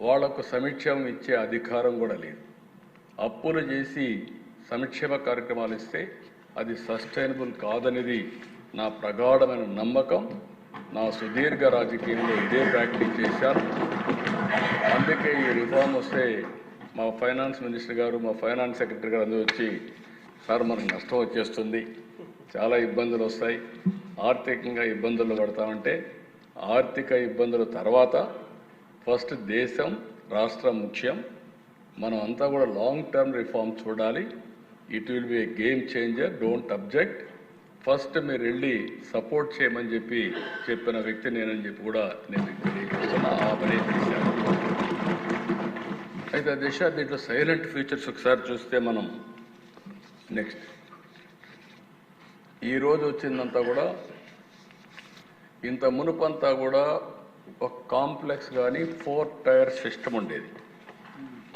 వాళ్ళకు సమీక్షం ఇచ్చే అధికారం కూడా లేదు. అప్పులు చేసి సంక్షేమ కార్యక్రమాలు ఇస్తే అది సస్టైనబుల్ కాదనేది నా ప్రగాఢమైన నమ్మకం. నా సుదీర్ఘ రాజకీయంలో ఇదే ప్రాక్టీస్ చేశాను. అందుకే ఈ రిఫార్మ్ వస్తే మా ఫైనాన్స్ మినిస్టర్ గారు మా ఫైనాన్స్ సెక్రటరీ గారు అందరూ వచ్చి సార్ మనకు నష్టం వచ్చేస్తుంది. చాలా ఇబ్బందులు వస్తాయి. ఆర్థికంగా ఇబ్బందులు పడతామంటే ఆర్థిక ఇబ్బందుల తర్వాత ఫస్ట్ దేశం రాష్ట్రం ముఖ్యం. మనం అంతా కూడా లాంగ్ టర్మ్ రిఫార్మ్ చూడాలి. It will be a game changer don't object first మీరు వెళ్ళి సపోర్ట్ చేయమని చెప్పి చెప్పిన వ్యక్తి నేనని చెప్పి కూడా నేను మీకు తెలియజేస్తున్నా. ఆ పని చేశాను. అయితే దిశ దీంట్లో సైలెంట్ ఫీచర్స్ ఒకసారి చూస్తే మనం నెక్స్ట్ ఈరోజు వచ్చిందంతా కూడా ఇంత మునుపంతా కూడా ఒక కాంప్లెక్స్ కానీ ఫోర్ టైర్ సిస్టమ్ ఉండేది.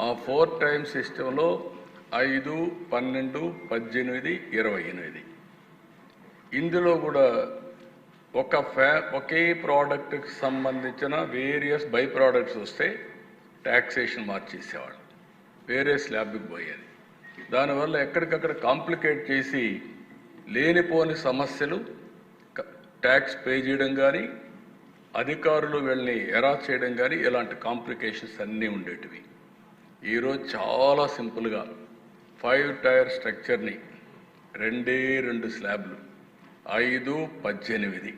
ఆ ఫోర్ టైమ్ సిస్టంలో ఐదు పన్నెండు పద్దెనిమిది ఇరవై ఎనిమిది. ఇందులో కూడా ఒక ఫ్యా ఒకే ప్రోడక్ట్కి సంబంధించిన వేరియస్ బై ప్రోడక్ట్స్ వస్తే ట్యాక్సేషన్ మార్చేసేవాడు వేరే స్లాబ్కి పోయేది. దానివల్ల ఎక్కడికక్కడ కాంప్లికేట్ చేసి లేనిపోని సమస్యలు ట్యాక్స్ పే చేయడం కానీ అధికారులు వీళ్ళని ఎరా చేయడం కానీ ఇలాంటి కాంప్లికేషన్స్ అన్నీ ఉండేటివి. ఈరోజు చాలా సింపుల్గా ఫైవ్ టైర్ స్ట్రక్చర్ని రెండే రెండు స్లాబ్లు ఐదు పద్దెనిమిది.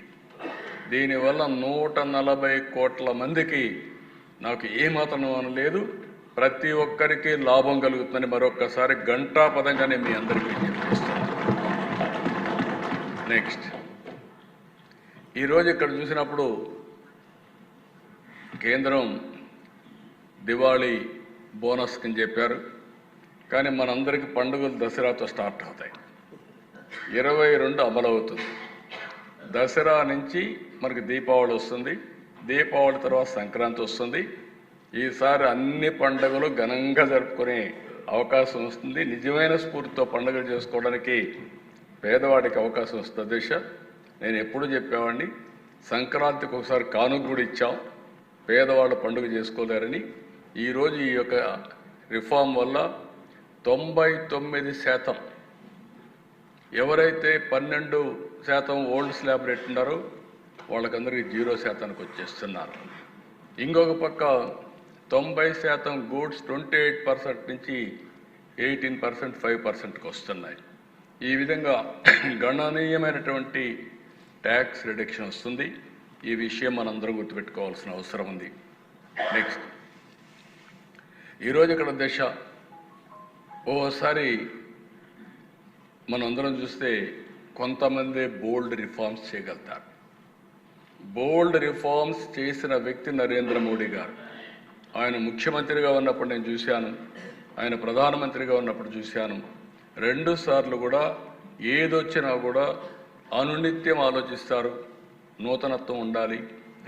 దీనివల్ల నూట నలభై కోట్ల మందికి నాకు ఏమాత్రం అనుమానం లేదు. ప్రతి ఒక్కరికి లాభం కలుగుతుందని మరొక్కసారి గంటా పదంగానే మీ అందరికీ నెక్స్ట్. ఈరోజు ఇక్కడ చూసినప్పుడు కేంద్రం దివాళీ బోనస్ అని చెప్పారు. కానీ మనందరికీ పండుగలు దసరాతో స్టార్ట్ అవుతాయి. ఇరవై రెండు అమలవుతుంది. దసరా నుంచి మనకి దీపావళి వస్తుంది. దీపావళి తర్వాత సంక్రాంతి వస్తుంది. ఈసారి అన్ని పండుగలు ఘనంగా జరుపుకునే అవకాశం వస్తుంది. నిజమైన స్ఫూర్తితో పండుగలు చేసుకోవడానికి పేదవాడికి అవకాశం వస్తుంది. దిశ నేను ఎప్పుడు చెప్పేవాడిని? సంక్రాంతికి ఒకసారి కానుక కూడా ఇచ్చాం. పేదవాళ్ళు పండుగ చేసుకోలేరని ఈరోజు ఈ యొక్క రిఫార్మ్ వల్ల తొంభై తొమ్మిది శాతం ఎవరైతే పన్నెండు శాతం ఓల్డ్ స్లాబ్ రేట్ ఉన్నారో వాళ్ళకందరికీ జీరో శాతానికి వచ్చేస్తున్నారు. ఇంకొక పక్క తొంభై శాతం గూడ్స్ ట్వంటీ ఎయిట్ పర్సెంట్ నుంచి ఎయిటీన్ పర్సెంట్ ఫైవ్ పర్సెంట్కి వస్తున్నాయి. ఈ విధంగా గణనీయమైనటువంటి ట్యాక్స్ రిడక్షన్ వస్తుంది. ఈ విషయం మనందరం గుర్తుపెట్టుకోవాల్సిన అవసరం ఉంది. నెక్స్ట్ ఈరోజు ఇక్కడ దశ. ఓసారి మనం అందరం చూస్తే కొంతమంది బోల్డ్ రిఫార్మ్స్ చేయగలుగుతారు. బోల్డ్ రిఫార్మ్స్ చేసిన వ్యక్తి నరేంద్ర మోడీ గారు. ఆయన ముఖ్యమంత్రిగా ఉన్నప్పుడు నేను చూశాను. ఆయన ప్రధానమంత్రిగా ఉన్నప్పుడు చూశాను. రెండు సార్లు కూడా ఏదొచ్చినా కూడా అనునిత్యం ఆలోచిస్తారు. నూతనత్వం ఉండాలి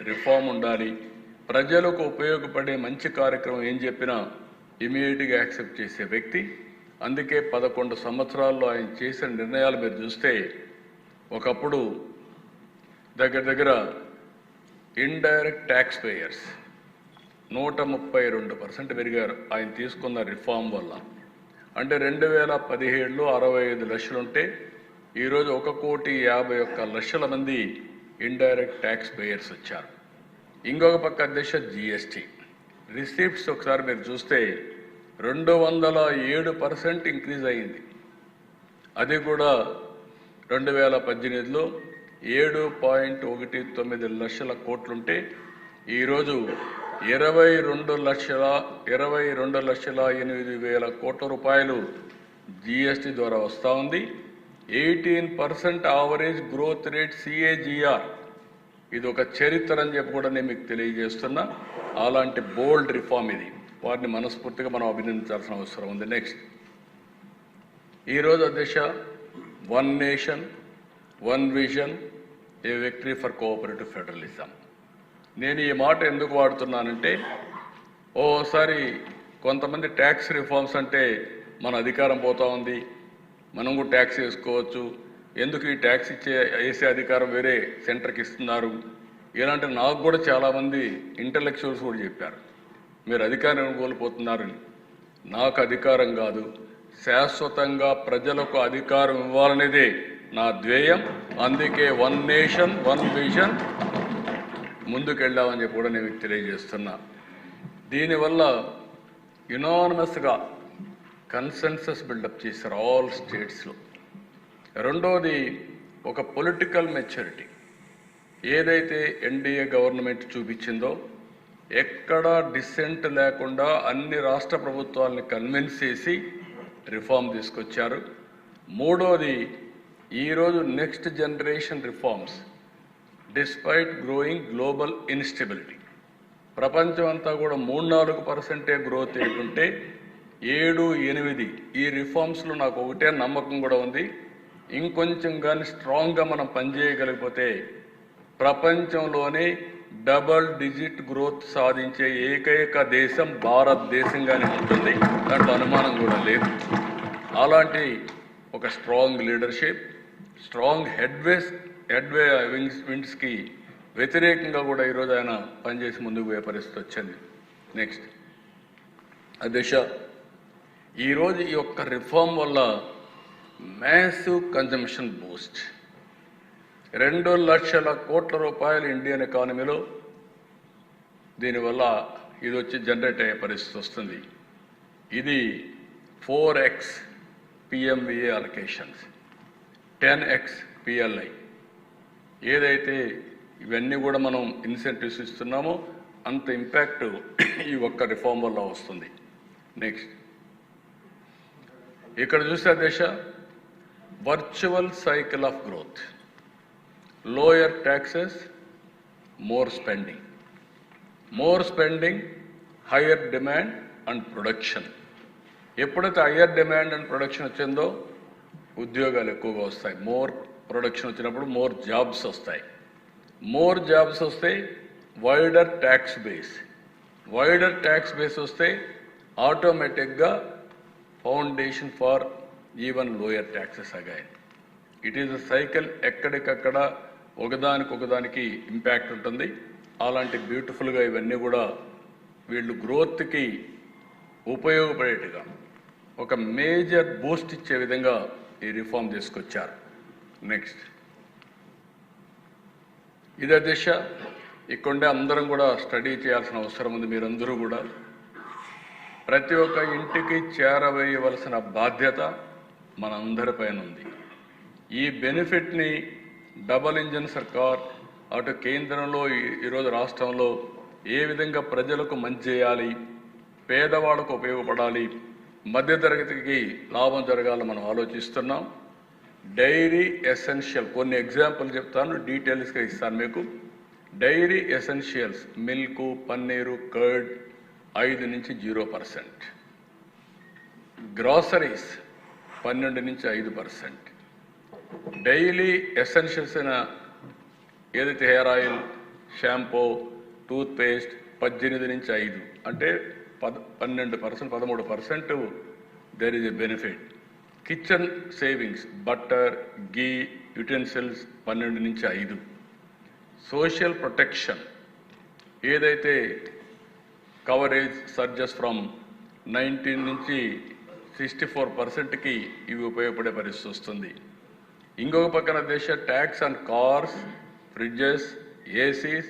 రిఫార్మ్ ఉండాలి. ప్రజలకు ఉపయోగపడే మంచి కార్యక్రమం ఏం చెప్పినా ఇమీడియట్గా యాక్సెప్ట్ చేసే వ్యక్తి. అందుకే పదకొండు సంవత్సరాల్లో ఆయన చేసిన నిర్ణయాలు మీరు చూస్తే ఒకప్పుడు దగ్గర దగ్గర ఇండైరెక్ట్ ట్యాక్స్ పేయర్స్ నూట ముప్పై రెండు పర్సెంట్ పెరిగారు ఆయన తీసుకున్న రిఫార్మ్ వల్ల. అంటే రెండు వేల పదిహేడులో అరవై ఐదు లక్షలుంటే ఈరోజు ఒక కోటి యాభై ఒక్క లక్షల మంది ఇండైరెక్ట్ ట్యాక్స్ పేయర్స్ వచ్చారు. ఇంకొక పక్క దిశ జిఎస్టీ రిసీప్ట్స్ ఒకసారి మీరు చూస్తే రెండు వందల ఏడు పర్సెంట్ ఇంక్రీజ్ అయ్యింది. అది కూడా రెండు వేల పద్దెనిమిదిలో ఏడు పాయింట్ ఒకటి తొమ్మిది లక్షల కోట్లుంటే ఈరోజు ఇరవై రెండు లక్షల ఇరవై రెండు లక్షల ఎనిమిది వేల కోట్ల రూపాయలు జిఎస్టి ద్వారా వస్తూ ఉంది. Eighteen percent average growth rate CAGR ఇది ఒక చరిత్ర అని చెప్పి కూడా నేను మీకు తెలియజేస్తున్నా. అలాంటి బోల్డ్ రిఫార్మ్ ఇది. వారిని మనస్ఫూర్తిగా మనం అభినందించాల్సిన అవసరం ఉంది. నెక్స్ట్ ఈరోజు అధ్యక్ష one nation one vision a victory for cooperative federalism నేను ఈ మాట ఎందుకు వాడుతున్నానంటే ఓసారి కొంతమంది ట్యాక్స్ రిఫార్మ్స్ అంటే మన అధికారం పోతా ఉంది. మనం కూడా ట్యాక్స్ వేసుకోవచ్చు. ఎందుకు ఈ ట్యాక్స్ ఇచ్చే వేసే అధికారం వేరే సెంటర్కి ఇస్తున్నారు? ఇలాంటి నాకు కూడా చాలామంది ఇంటలెక్చువల్స్ కూడా చెప్పారు. మీరు అధికారం కోల్పోతున్నారని. నాకు అధికారం కాదు. శాశ్వతంగా ప్రజలకు అధికారం ఇవ్వాలనేదే నా ధ్యేయం. అందుకే వన్ నేషన్ వన్ విజన్ ముందుకెళ్ళామని చెప్పి కూడా నేను తెలియజేస్తున్నా. దీనివల్ల యునానమస్గా కన్సెన్సస్ బిల్డప్ చేశారు ఆల్ స్టేట్స్లో రెండోది ఒక పొలిటికల్ మెచ్యూరిటీ ఏదైతే ఎన్డీఏ గవర్నమెంట్ చూపించిందో ఎక్కడా డిసెంట్ లేకుండా అన్ని రాష్ట్ర ప్రభుత్వాలని కన్విన్స్ చేసి రిఫార్మ్ తీసుకొచ్చారు. మూడోది ఈరోజు next generation reforms despite growing global instability ప్రపంచం అంతా కూడా మూడు నాలుగు పర్సెంటే గ్రోత్ ఏంటంటే ఏడు ఎనిమిది ఈ రిఫార్మ్స్లో నాకు ఒకటే నమ్మకం కూడా ఉంది. ఇంకొంచెం కానీ స్ట్రాంగ్గా మనం పనిచేయగలిగిపోతే ప్రపంచంలోనే డబల్ డిజిట్ గ్రోత్ సాధించే ఏకైక దేశం భారతదేశంగానే ఉంటుంది. దాంట్లో అనుమానం కూడా లేదు. అలాంటి ఒక strong leadership strong headways headway wings విండ్స్కి వ్యతిరేకంగా కూడా ఈరోజు ఆయన పనిచేసి ముందుకు పోయే పరిస్థితి వచ్చింది. నెక్స్ట్ అధ్యక్ష ఈరోజు ఈ యొక్క రిఫార్మ్ వల్ల మ్యాసివ్ కన్జంప్షన్ బూస్ట్ రెండు లక్షల కోట్ల రూపాయలు ఇండియన్ ఎకానమీలో దీనివల్ల ఇది వచ్చి జనరేట్ అయ్యే పరిస్థితి వస్తుంది. ఇది four X PMVA allocations ten X PLI ఏదైతే ఇవన్నీ కూడా మనం ఇన్సెంటివ్స్ ఇస్తున్నామో అంత ఇంపాక్ట్ ఈ ఒక్క రిఫార్మ్ వల్ల వస్తుంది. నెక్స్ట్ ఇక్కడ చూస్తే దేశ virtual cycle of growth. Lower taxes more spending more spending higher demand and production ఎప్పుడైతే హయ్యర్ డిమాండ్ అండ్ ప్రొడక్షన్ వచ్చిందో ఉద్యోగాలు ఎక్కువగా వస్తాయి. మోర్ ప్రొడక్షన్ వచ్చినప్పుడు మోర్ జాబ్స్ వస్తాయి. మోర్ జాబ్స్ వస్తే wider tax base wider tax base వస్తే ఆటోమేటిక్గా foundation for even lower taxes again it is a cycle ఎక్కడికక్కడ ఒకదానికి ఒకదానికి ఇంపాక్ట్ ఉంటుంది. అలాంటి బ్యూటిఫుల్గా ఇవన్నీ కూడా వీళ్ళు గ్రోత్కి ఉపయోగపడేట్టుగా ఒక మేజర్ బూస్ట్ ఇచ్చే విధంగా ఈ రిఫార్మ్ తీసుకొచ్చారు. నెక్స్ట్ ఇదే దిశ. ఇక్కడే అందరం కూడా స్టడీ చేయాల్సిన అవసరం ఉంది మీరందరూ కూడా. ప్రతి ఒక్క ఇంటికి చేరవేయవలసిన బాధ్యత మనందరిపైన ఉంది. ఈ బెనిఫిట్ని డబల్ ఇంజన్ సర్కార్ అటు కేంద్రంలో ఈ- ఈరోజు రాష్ట్రంలో ఏ విధంగా ప్రజలకు మంచి చేయాలి పేదవాళ్ళకు ఉపయోగపడాలి మధ్యతరగతికి లాభం జరగాలని మనం ఆలోచిస్తున్నాం. డైరీ ఎసెన్షియల్ కొన్ని ఎగ్జాంపుల్ చెప్తాను డీటెయిల్స్గా ఇస్తాను మీకు. Dairy essentials milk paneer curd ఐదు నుంచి జీరో పర్సెంట్. గ్రాసరీస్ పన్నెండు నుంచి ఐదు పర్సెంట్. డైలీ ఎసెన్షియల్స్ అయిన ఏదైతే hair oil shampoo toothpaste పద్దెనిమిది నుంచి ఐదు. అంటే పద పన్నెండు పర్సెంట్ పదమూడు percent there is a benefit kitchen savings butter ghee utensils పన్నెండు నుంచి ఐదు. Social protection. ఏదైతే కవరేజ్ సర్జెస్ ఫ్రమ్ నైన్టీన్ నుంచి సిక్స్టీ ఫోర్ పర్సెంట్కి ఇవి ఉపయోగపడే పరిస్థితి వస్తుంది. ఇంకొక పక్కన దేశ tax on cars fridges ACs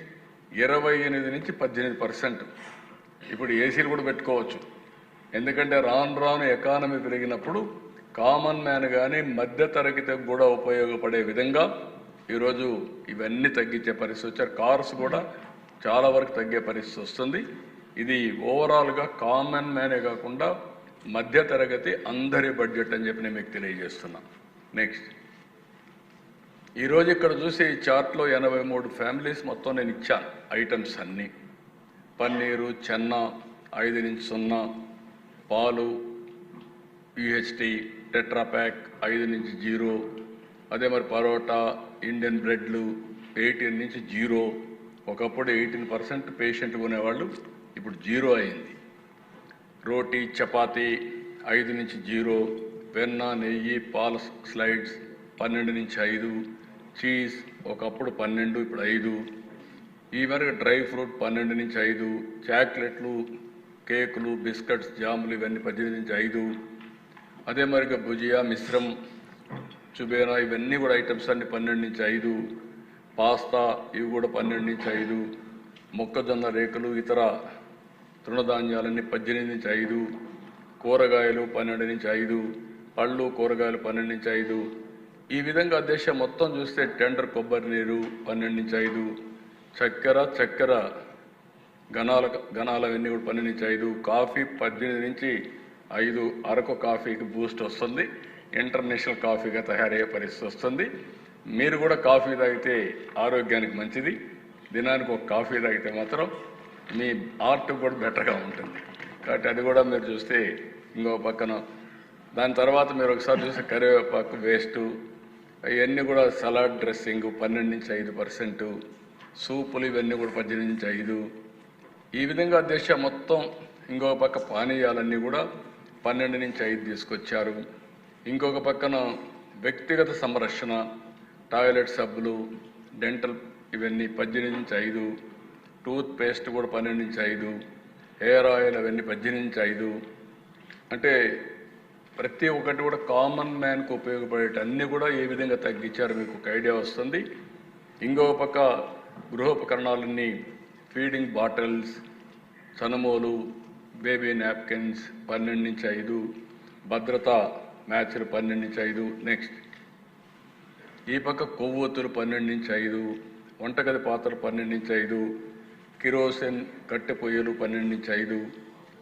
ఇరవై ఎనిమిది నుంచి పద్దెనిమిది పర్సెంట్ ఇప్పుడు ఏసీలు కూడా పెట్టుకోవచ్చు. ఎందుకంటే రాను రాను ఎకానమీ పెరిగినప్పుడు కామన్ మ్యాన్ కానీ మధ్యతరగతి కూడా ఉపయోగపడే విధంగా ఈరోజు ఇవన్నీ తగ్గించే పరిస్థితి వచ్చారు. కార్స్ కూడా చాలా వరకు తగ్గే పరిస్థితి వస్తుంది. ఇది ఓవరాల్గా కామన్ మ్యానే కాకుండా మధ్య తరగతి అందరి బడ్జెట్ అని చెప్పి నేను మీకు తెలియజేస్తున్నా. నెక్స్ట్ ఈరోజు ఇక్కడ చూసే ఈ చార్ట్లో ఎనభై మూడు ఫ్యామిలీస్ మొత్తం నేను ఇచ్చాను ఐటమ్స్ అన్నీ. పన్నీరు చెన్న ఐదు నుంచి సున్నా పాలు యుహెచ్టి టెట్రాప్యాక్ ఐదు నుంచి జీరో. అదే మరి పరోటా ఇండియన్ బ్రెడ్లు ఎయిటీన్ నుంచి జీరో. ఒకప్పుడు ఎయిటీన్ పర్సెంట్ పేషెంట్ కొనేవాళ్ళు ఇప్పుడు జీరో అయింది. రోటీ చపాతీ ఐదు నుంచి జీరో వెన్న నెయ్యి పాల స్లైడ్స్ పన్నెండు నుంచి ఐదు చీజ్ ఒకప్పుడు పన్నెండు ఇప్పుడు ఐదు. ఈ మేరకు డ్రై ఫ్రూట్ పన్నెండు నుంచి ఐదు చాక్లెట్లు కేకులు బిస్కెట్స్ జాములు ఇవన్నీ పద్దెనిమిది నుంచి ఐదు. అదే మరిగా భుజియా మిశ్రం చుబేనా ఇవన్నీ కూడా ఐటమ్స్ అన్ని పన్నెండు నుంచి ఐదు. పాస్తా ఇవి కూడా పన్నెండు నుంచి ఐదు. మొక్కజొన్న రేకులు ఇతర తృణధాన్యాలన్నీ పద్దెనిమిది నుంచి ఐదు కూరగాయలు పన్నెండు నుంచి ఐదు పళ్ళు కూరగాయలు పన్నెండు నుంచి ఐదు. ఈ విధంగా దేశం మొత్తం చూస్తే టెండర్ కొబ్బరి నీరు పన్నెండు నుంచి ఐదు చక్కెర చక్కెర గణాల గణాలవన్నీ కూడా పన్నెండు నుంచి ఐదు కాఫీ పద్దెనిమిది నుంచి ఐదు అరకు కాఫీకి బూస్ట్ వస్తుంది. ఇంటర్నేషనల్ కాఫీగా తయారయ్యే పరిస్థితి వస్తుంది. మీరు కూడా కాఫీ తాగితే ఆరోగ్యానికి మంచిది. దినానికి ఒక కాఫీ తాగితే మాత్రం మీ ఆర్ట్ కూడా బెటర్గా ఉంటుంది. కాబట్టి అది కూడా మీరు చూస్తే ఇంకో పక్కన. దాని తర్వాత మీరు ఒకసారి చూస్తే కరివేపాకు వేస్ట్ ఇవన్నీ కూడా సలాడ్ డ్రెస్సింగ్ పన్నెండు నుంచి ఐదు పర్సెంటు సూపులు ఇవన్నీ కూడా పద్దెనిమిది నుంచి ఐదు. ఈ విధంగా దేశం మొత్తం ఇంకొక పక్క పానీయాలన్నీ కూడా పన్నెండు నుంచి ఐదు తీసుకొచ్చారు. ఇంకొక పక్కన వ్యక్తిగత సంరక్షణ టాయిలెట్ సబ్బులు డెంటల్ ఇవన్నీ పద్దెనిమిది నుంచి ఐదు. టూత్ పేస్ట్ కూడా పన్నెండు నుంచి ఐదు హెయిర్ ఆయిల్ అవన్నీ పద్దెనిమిది నుంచి ఐదు. అంటే ప్రతి ఒక్కటి కూడా కామన్ మ్యాన్కు ఉపయోగపడేటన్నీ కూడా ఏ విధంగా తగ్గించారు మీకు ఒక ఐడియా వస్తుంది. ఇంకో పక్క గృహోపకరణాలన్నీ ఫీడింగ్ బాటిల్స్ చనుమోలు బేబీ నాప్కిన్స్ పన్నెండు నుంచి ఐదు భద్రత మ్యాచ్లు పన్నెండు నుంచి ఐదు నెక్స్ట్. ఈ పక్క కొవ్వొత్తులు పన్నెండు నుంచి ఐదు వంటగది పాత్రలు పన్నెండు నుంచి ఐదు కిరోసిన్ కట్టె పొయ్యలు పన్నెండు నుంచి ఐదు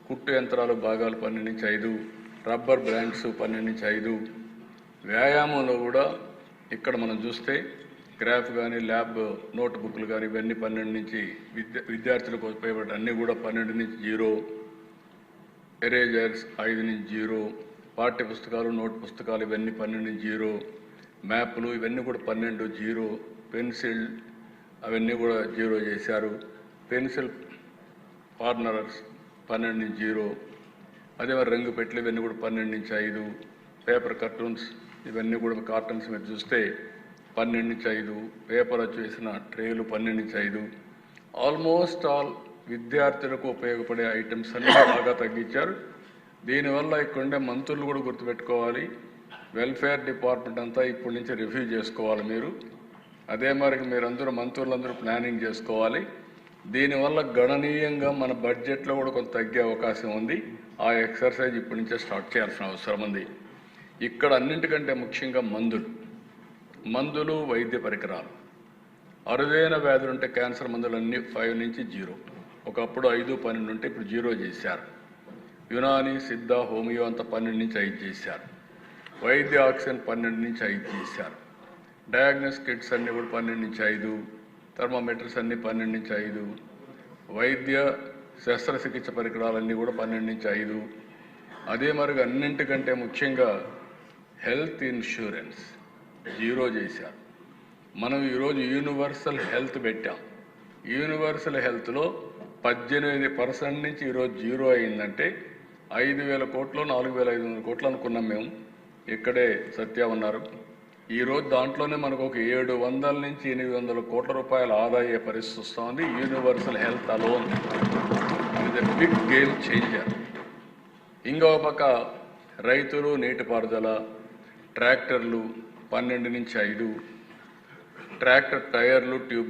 కుట్టు యంత్రాలు భాగాలు పన్నెండు నుంచి ఐదు రబ్బర్ బ్రాండ్స్ పన్నెండు నుంచి ఐదు. వ్యాయామంలో కూడా ఇక్కడ మనం చూస్తే గ్రాఫ్ కానీ ల్యాబ్ నోట్ బుక్లు కానీ ఇవన్నీ పన్నెండు నుంచి విద్య విద్యార్థులకు ఉపయోగపడే అన్నీ కూడా పన్నెండు నుంచి జీరో. ఎరేజర్స్ ఐదు నుంచి జీరో. పాఠ్య పుస్తకాలు నోట్ పుస్తకాలు ఇవన్నీ పన్నెండు నుంచి జీరో. మ్యాప్లు ఇవన్నీ కూడా పన్నెండు జీరో. పెన్సిల్ అవన్నీ కూడా జీరో చేశారు. పెన్సిల్ పార్ట్నర్స్ పన్నెండు నుంచి జీరో అదే మరి రంగు పెట్లు ఇవన్నీ కూడా పన్నెండు నుంచి ఐదు పేపర్ కార్టూన్స్ ఇవన్నీ కూడా కార్టూన్స్ మీరు చూస్తే పన్నెండు నుంచి ఐదు పేపర్ వచ్చేసిన ట్రేలు పన్నెండు నుంచి ఐదు. ఆల్మోస్ట్ ఆల్ విద్యార్థులకు ఉపయోగపడే ఐటమ్స్ అన్ని బాగా తగ్గించారు. దీనివల్ల ఇక్కడుండే మంత్రులు కూడా గుర్తుపెట్టుకోవాలి. వెల్ఫేర్ డిపార్ట్మెంట్ అంతా ఇప్పటి నుంచి రివ్యూ చేసుకోవాలి మీరు. అదే మరి మీరందరూ మంత్రులందరూ ప్లానింగ్ చేసుకోవాలి. దీనివల్ల గణనీయంగా మన బడ్జెట్లో కూడా కొంత తగ్గే అవకాశం ఉంది. ఆ ఎక్సర్సైజ్ ఇప్పటి నుంచే స్టార్ట్ చేయాల్సిన అవసరం ఉంది. ఇక్కడ అన్నింటికంటే ముఖ్యంగా మందులు. మందులు వైద్య పరికరాలు. అరుదైన వ్యాధులు ఉంటే క్యాన్సర్ మందులన్నీ ఫైవ్ నుంచి జీరో. ఒకప్పుడు ఐదు పన్నెండు ఉంటే ఇప్పుడు జీరో చేశారు. యునాని సిద్ధ హోమియో అంతా పన్నెండు నుంచి ఐదు చేశారు. వైద్య ఆక్సిజన్ పన్నెండు నుంచి ఐదు చేశారు. డయాగ్నోస్ కిట్స్ అన్నీ కూడా పన్నెండు నుంచి ఐదు. థర్మామీటర్స్ అన్నీ పన్నెండు నుంచి ఐదు. వైద్య శస్త్రచికిత్స పరికరాలన్నీ కూడా పన్నెండు నుంచి ఐదు. అదే మరుగు అన్నింటికంటే ముఖ్యంగా హెల్త్ ఇన్సూరెన్స్ జీరో చేశారు మనం ఈరోజు యూనివర్సల్ హెల్త్ పెట్టాం. యూనివర్సల్ హెల్త్లో పద్దెనిమిది పర్సెంట్ నుంచి ఈరోజు జీరో అయిందంటే ఐదు వేల కోట్లు నాలుగు వేల ఐదు వందల కోట్లు అనుకున్నాం మేము. ఇక్కడే సత్య ఉన్నారు. ఈరోజు దాంట్లోనే మనకు ఒక ఏడు వందల నుంచి ఎనిమిది వందల కోట్ల రూపాయల ఆదాయ పరిస్థితి వస్తుంది. యూనివర్సల్ హెల్త్ అలోన్ ఇది బిగ్ గేమ్ చేంజర్ ఇంకో పక్క రైతులు నీటిపారుదల ట్రాక్టర్లు పన్నెండు నుంచి ఐదు ట్రాక్టర్ టైర్లు ట్యూబ్లు